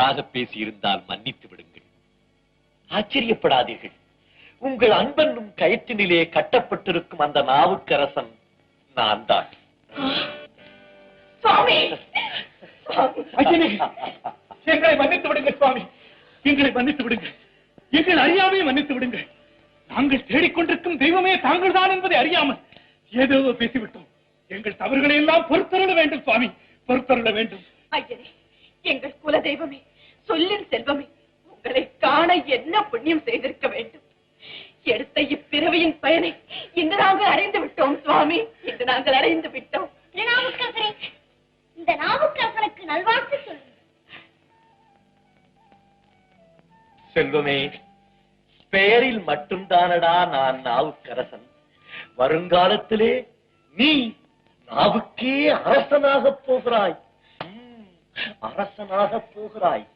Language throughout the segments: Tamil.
தவறாக பேசியிருந்தால் மன்னித்து விடுங்கள். ஆச்சரியப்படாதீர்கள். உங்கள் அன்பென்னும் கயிற்றினிலே கட்டப்பட்டிருக்கும் அந்த நாவுக்கரசன் நான் தான் எங்களை மன்னித்து விடுங்கள் சுவாமி. எங்களை மன்னித்து விடுங்கள். எங்கள் அறியாமையை மன்னித்து விடுங்கள். நாங்கள் தேடிக்கொண்டிருக்கும் தெய்வமே தாங்கள் தான் என்பதை அறியாமல் ஏதோ பேசிவிட்டோம். எங்கள் தவறுகளை எல்லாம் பொறுத்தருள வேண்டும் சுவாமி. பொறுத்தருள வேண்டும். ஐயனே எங்கள் குல தெய்வமே சொல்லின் செல்வமே உங்களை காண என்ன புண்ணியம் செய்திருக்க வேண்டும்? எடுத்த இப்பிறவியின் பயனை இன்று நாங்கள் அடைந்து விட்டோம் சுவாமி. இன்று நாங்கள் அடைந்து விட்டோம். இந்த நாவுக்கரசனுக்கு நல்வாழ்த்து சொல்லுங்கள் செல்வமே பெயரில் மட்டும்தானடா நான் நாவுக்கரசன். வருங்காலத்திலே நீ நாவுக்கே அரசனாக போகிறாய். அரசனாக போகிறாய்.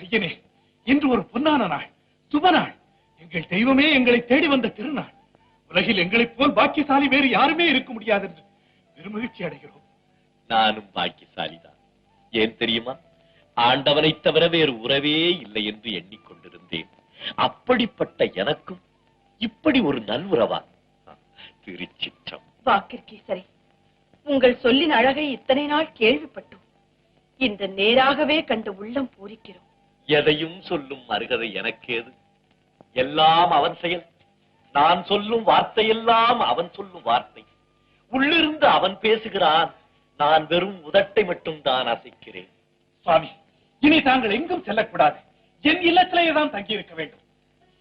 ஐயனே இன்று ஒரு பொன்னான நாள் சுப நாள். எங்கள் தெய்வமே எங்களை தேடி வந்த திருநாள். உலகில் எங்களைப் போல் பாக்கியசாலி வேறு யாருமே இருக்க முடியாது என்று பெருமகிழ்ச்சி அடைகிறோம். நானும் பாக்கியசாலிதான். ஏன் தெரியுமா? ஆண்டவனைத் தவிர வேறு உறவே இல்லை என்று எண்ணிக்கொண்டிருந்தேன். அப்படிப்பட்ட எனக்கும் இப்படி ஒரு நல்வுறவா? திருச்சிற்றம். வாக்கிற்கீசரே உங்கள் சொல்லின் அழகை இத்தனை நாள் கேள்விப்பட்டோம். இன்று நேராகவே கண்டு உள்ளம் பூரிக்கிறோம். எதையும் சொல்லும் அருகதை எனக்கேது? எல்லாம் அவன் செயல். நான் சொல்லும் வார்த்தையெல்லாம் அவன் சொல்லும் வார்த்தை. உள்ளிருந்து அவன் பேசுகிறான். நான் வெறும் உதட்டை மட்டும் தான் அசைக்கிறேன். சுவாமி இனி தாங்கள் எங்கும் செல்லக்கூடாது. என் இல்லத்திலேயே தான் தங்கியிருக்க வேண்டும்.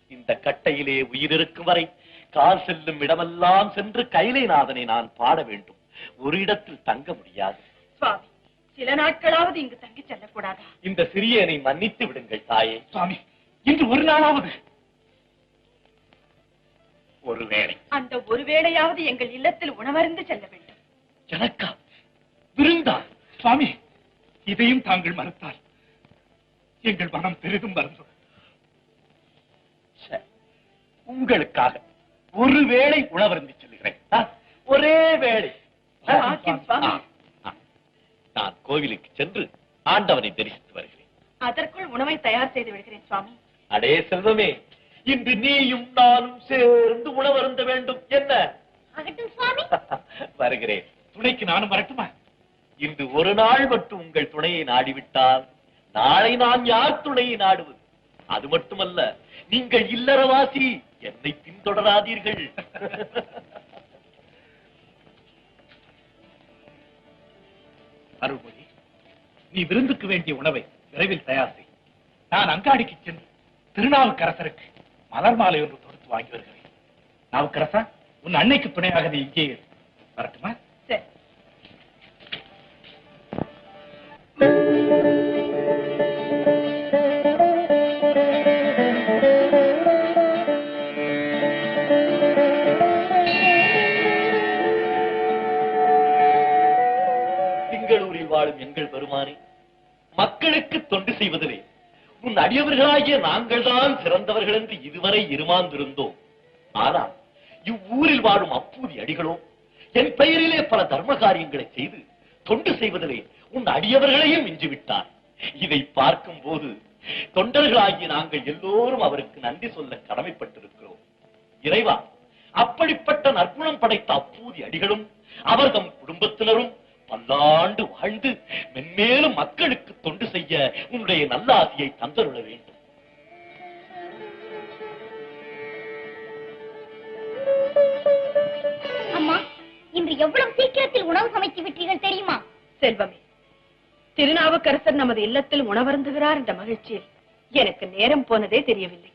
இந்த கட்டையிலே உயிர் இருக்கும் வரை கால் செல்லும் இடமெல்லாம் சென்று கைலைநாதனை நான் பாட வேண்டும். ஒரு இடத்தில் தங்க முடியாது. சுவாமி சில நாட்களாவது இங்கு தங்கி செல்லக்கூடாதா? இந்த சிறியனை மன்னித்து விடுங்கள் தாயே. சுவாமி இன்று ஒரு நாளாவது. ஒருவேளை அந்த ஒரு வேளையாவது எங்கள் இல்லத்தில் உணவருந்து செல்ல வேண்டும். எனக்கா? விருந்தா? சுவாமி இதையும் தாங்கள் மறுத்தால் எங்கள் மனம் பெரிதும் மறந்தோம் ச்சே, உங்களுக்காக ஒரு வேளை உணவருந்தி செல்கிறேன். ஒரே வேளை. சுவாமி. நான் கோவிலுக்கு சென்று ஆண்டவனை தரிசித்து வருகிறேன். அதற்குள் உணவை தயார் செய்து விடுகிறேன் சுவாமி. அடே செல்வமே இன்று நீயும் நானும் சேர்ந்து உணவருந்த வேண்டும். என்ன? வருகிறேன். துணைக்கு நானும் வரட்டுமா? இன்று ஒரு நாள் மட்டும் உங்கள் துணையை நாடிவிட்டால் நாளை நான் யார் துணையை நாடுவது? அது மட்டுமல்ல நீங்கள் இல்லறவாசி என்னை பின்தொடராதீர்கள். அருள்மொழி நீ விருந்துக்கு வேண்டிய உணவை விரைவில் தயார் செய். நான் அங்காடிக்கு சென்று திருநாவுக்கரசருக்கு மலர் மாலை ஒன்று தொடுத்து வாங்கி வருகிறேன். நாவுக்கரசா உன் அன்னைக்கு துணையாக நீ இங்கே வரட்டுமா? சரி எங்கள் பெருமானே மக்களுக்கு தொண்டு செய்வதிலே. உன் அடியவர்களாகிய நாங்கள் தான் சிறந்தவர்கள் என்று இதுவரை இருமாந்திருந்தோம். ஆனால் இவ்வூரில் வாழும் அப்பூதி அடிகளோ என் பெயரிலே பல தர்ம காரியங்களை செய்து தொண்டு செய்வதிலே உன் அடியவர்களையும் மிஞ்சிவிட்டார். இதை பார்க்கும் போது தொண்டர்களாகிய நாங்கள் எல்லோரும் அவருக்கு நன்றி சொல்ல கடமைப்பட்டிருக்கிறோம். இறைவா அப்படிப்பட்ட நற்குணம் படைத்த அப்பூதி அடிகளும் அவர் தம் குடும்பத்தினரும் பல்லாண்டு வாழ்ந்து மென்மேலும் மக்களுக்கு தொண்டு செய்ய உன்னுடைய நல்ல ஆசையை தந்தருள வேண்டும். அம்மா இன்று எவ்வளவு சீக்கிரத்தில் உணவு சமைத்து விட்டீர்கள் தெரியுமா? செல்வமே திருநாவுக்கரசர் நமது இல்லத்தில் உணவருந்துகிறார் என்ற மகிழ்ச்சியில் எனக்கு நேரம் போனதே தெரியவில்லை.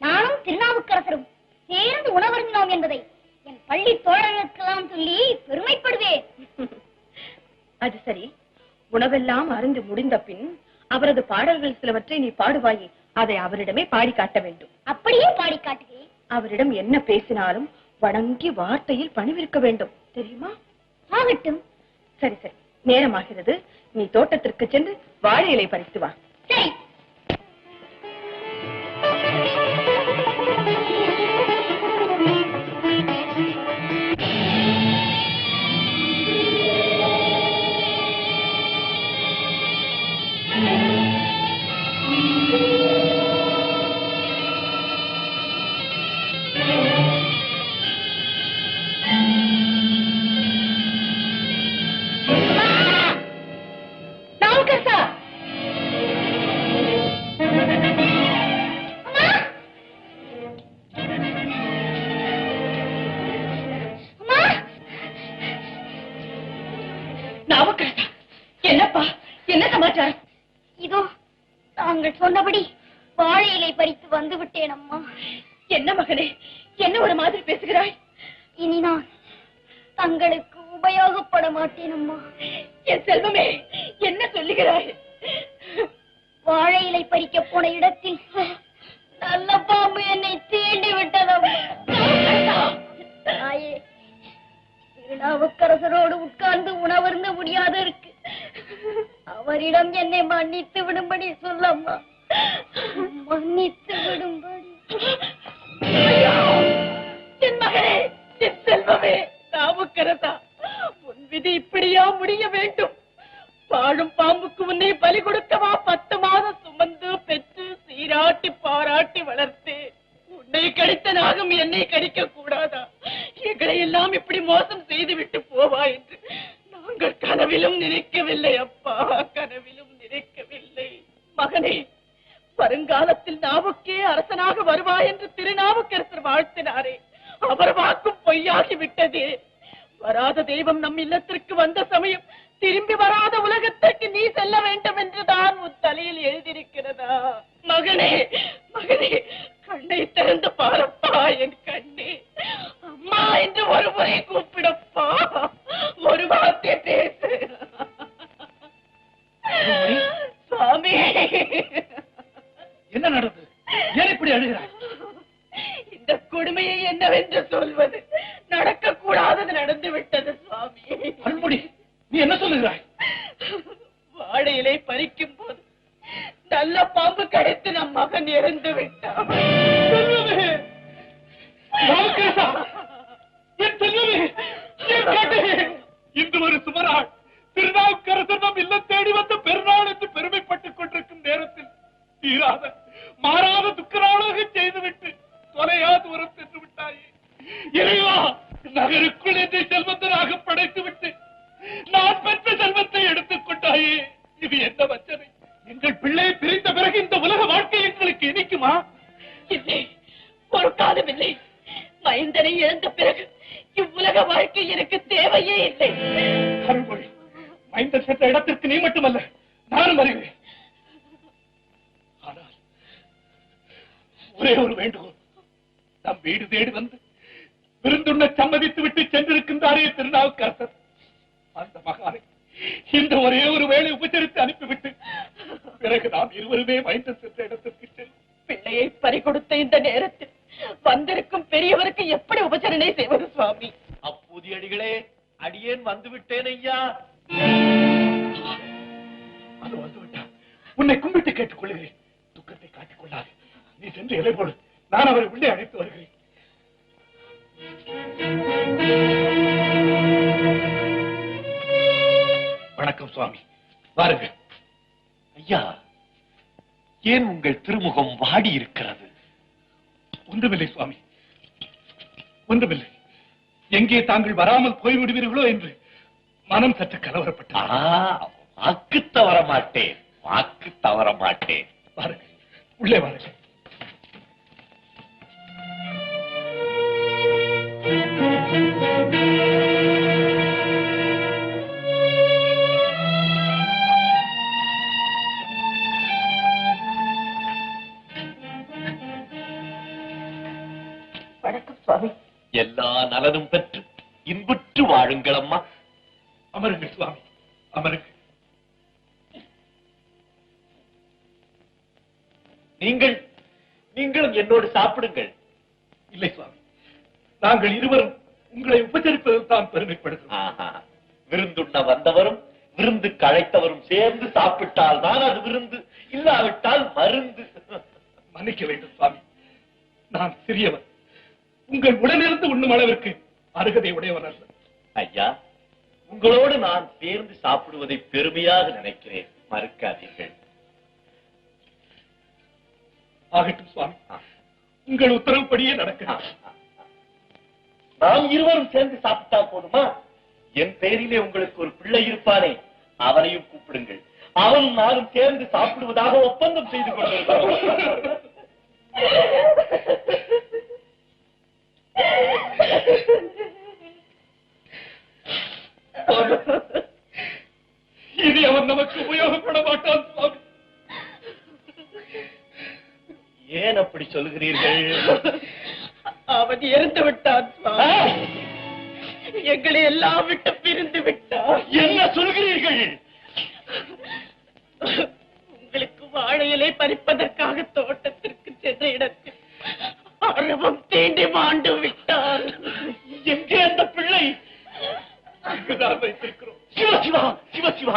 நானும் திருநாவுக்கரசரும் சேர்ந்து உணவருந்தினோம் என்பதை என் பள்ளி தோழர்களுக்கெல்லாம் சொல்லி பெருமைப்படுவேன். அது சரி. உணவெல்லாம் அருந்து முடிந்த பின் அவரது பாடல்கள் சிலவற்றை நீ பாடுவாயே அதை அவரிடமே பாடி காட்ட வேண்டும். அப்படியே பாடி காட்டுகிறேன். அவரிடம் என்ன பேசினாலும் வணங்கி வார்த்தையில் பணிவிருக்க வேண்டும். தெரியுமா? ஆகட்டும். சரி சரி. நேரமாகிறது. நீ தோட்டத்திற்கு சென்று வாழை இலை பறித்து வா. சரி. கருத்தா என்னப்பா? என்ன சமாச்சாரம்? இதோ நாங்கள் சொன்னபடி வாழையிலை பறித்து வந்து விட்டேன் அம்மா. என்ன மகனே? என்ன ஒரு மாதிரி பேசுகிறாய்? இனி தங்களுக்கு உபயோகப்பட மாட்டேன் அம்மா என் செல்வமே என்ன சொல்லுகிறாய்? வாழை இலை பறிக்க போன இடத்தில் நல்ல பாம்பு என்னை தீண்டி விட்டதம்மா தாயே திருநாவுக்கரசரோடு உட்கார்ந்து உணவருந்த முடியாத இருக்கு அவரிடம் என்னை மன்னித்து விடும்படி சொல்லம்மா. மன்னித்து விடும்படி. என் மகனே என் செல்வமே நாவுக்கரசா? இது இப்படியா முடிய வேண்டும். பாழும் பாம்புக்கு உன்னை பலி கொடுக்கவா பத்து மாதம் சுமந்து பெற்று சீராட்டி பாராட்டி வளர்த்து. உன்னை கடித்த நாகம் என்னை கடிக்க கூடாதா? எங்களை எல்லாம் இப்படி மோசம் செய்து விட்டு போவா என்று நாங்கள் கனவிலும் நினைக்கவில்லை அப்பா கனவிலும் நினைக்கவில்லை. மகனே வருங்காலத்தில் நாவுக்கே அரசனாக வருவாய் என்று திருநாவுக்கரசர் வாழ்த்தினாரே. அவர் வாக்கும் பொய்யாகி விட்டதே வராத தெய்வம் நம் இல்லத்திற்கு வந்த சமயம் திரும்பி வராத உலகத்திற்கு நீ செல்ல வேண்டும் என்றுதான் உன் தலையில் எழுதியிருக்கிறதா? மகனே மகனே கண்ணை திறந்து பாரப்பா என் கண்ணே. அம்மா என்று ஒரு முறை கூப்பிடப்பா. ஒரு வார்த்தை பேசு. சுவாமி. என்ன நடந்தது? ஏன் இப்படி அழுகிறாய்? இந்த கொடுமையை என்னவென்று சொல்வது? நடக்க கூடாதது நடந்து விட்டது சுவாமி அன்புடி நீ என்ன சொல்லுகிறாய் வாழை இலை பறிக்கும் போது நல்ல பாம்பு கடித்து நம் மகன் இறந்து விட்டான்! என் கண்ணே! இன்று ஒரு சுமராள் திருநாவுக்கரசர் நம் இல்லம் காலமில்லை மைந்தனை இழந்த பிறகு இவ்வுலக வாழ்க்கை எனக்கு தேவையே இல்லை. அருள்மொழி மைந்தன் சென்ற இடத்திற்கு நீ மட்டுமல்ல நானும் வருகிறேன். ஆனால் ஒரே ஒரு வேண்டுகோள். நம் வீடு தேடி வந்து விருந்துண்ண சம்மதித்து விட்டு சென்றிருக்கின்றாரே திருநாவுக்கரசர். அந்த மகானை இந்த ஒரே ஒரு வேளை உபசரித்து அனுப்பிவிட்டு பிறகு நாம் இருவருமே மைந்தன் சென்ற இடத்திற்கு செல்வோம் பிள்ளையை பறிகொடுத்த இந்த நேரத்தில் வந்திருக்கும் பெரியவருக்கு எப்படி உபச்சரணை செய்வது சுவாமி? அப்பூதியடிகளே அடியேன் வந்துவிட்டேன் ஐயா. அது வந்துவிட்டா? உன்னை கும்பிட்டு கேட்டுக் கொள்கிறேன். துக்கத்தை காட்டிக் கொள்ளாது. நீ சென்று இலை போடு நான் அவரை உள்ளே அழைத்து வருகிறேன். வணக்கம் சுவாமி. வாருங்கள். ஐயா ஏன் உங்கள் திருமுகம் வாடி இருக்கிறது ஒன்றுமில்லை சுவாமி. ஒன்றுமில்லை. எங்கே தாங்கள் வராமல் போய்விடுவீர்களோ என்று மனம் சற்று கலவரப்பட்டார் ஆ, வாக்கு தவற மாட்டேன் வாக்கு தவற மாட்டேன். வாருங்கள் உள்ளே வாருங்கள். வணக்கம் சுவாமி. எல்லா நலனும் பெற்று இன்புற்று வாழுங்கள் அம்மா. அமருங்கள் சுவாமி அமருங்கள். நீங்கள் நீங்களும் என்னோடு சாப்பிடுங்கள். இல்லை சுவாமி நாங்கள் இருவரும் உங்களை உபச்சரிப்பதில் தான் பெருமைப்படுகிறோம். ஆஹா. விருந்துண்ண வந்தவரும் விருந்து கழைத்தவரும் சேர்ந்து சாப்பிட்டால் தான் அது விருந்து இல்லாவிட்டால் மருந்து. மன்னிக்க வேண்டும் சுவாமி நான் சிறியவன். உங்கள் உடனிருந்து உண்ணும் அளவிற்கு அருகதை உடையவன் அல்ல ஐயா உங்களோடு நான் சேர்ந்து சாப்பிடுவதை பெருமையாக நினைக்கிறேன். மறுக்காதீர்கள். ஆகட்டும் சுவாமி. உங்கள் உத்தரவுப்படியே நடக்க நாம் இருவரும் சேர்ந்து சாப்பிட்டா போதுமா? என் பெயரிலே உங்களுக்கு ஒரு பிள்ளை இருப்பானே அவனையும் கூப்பிடுங்கள். அவனும் நானும் சேர்ந்து சாப்பிடுவதாக ஒப்பந்தம் செய்து கொண்டிருக்கிறோம். அவன் நமக்கு உபயோகப்பட மாட்டான் சுவாமி. ஏன் அப்படி சொல்கிறீர்கள்? அவன் இறந்து விட்டான் எங்களை எல்லாம் விட்டு பிரிந்து விட்டான். என்ன சொல்கிறீர்கள்? உங்களுக்கு வாழையிலை பறிப்பதற்காக தோட்டத்திற்கு சென்ற இடத்தில் அரவம் தீண்டி மாண்டு விட்டார் எங்கே அந்த பிள்ளை? இங்குதான் வைத்திருக்கிறோம். சிவ சிவா சிவா.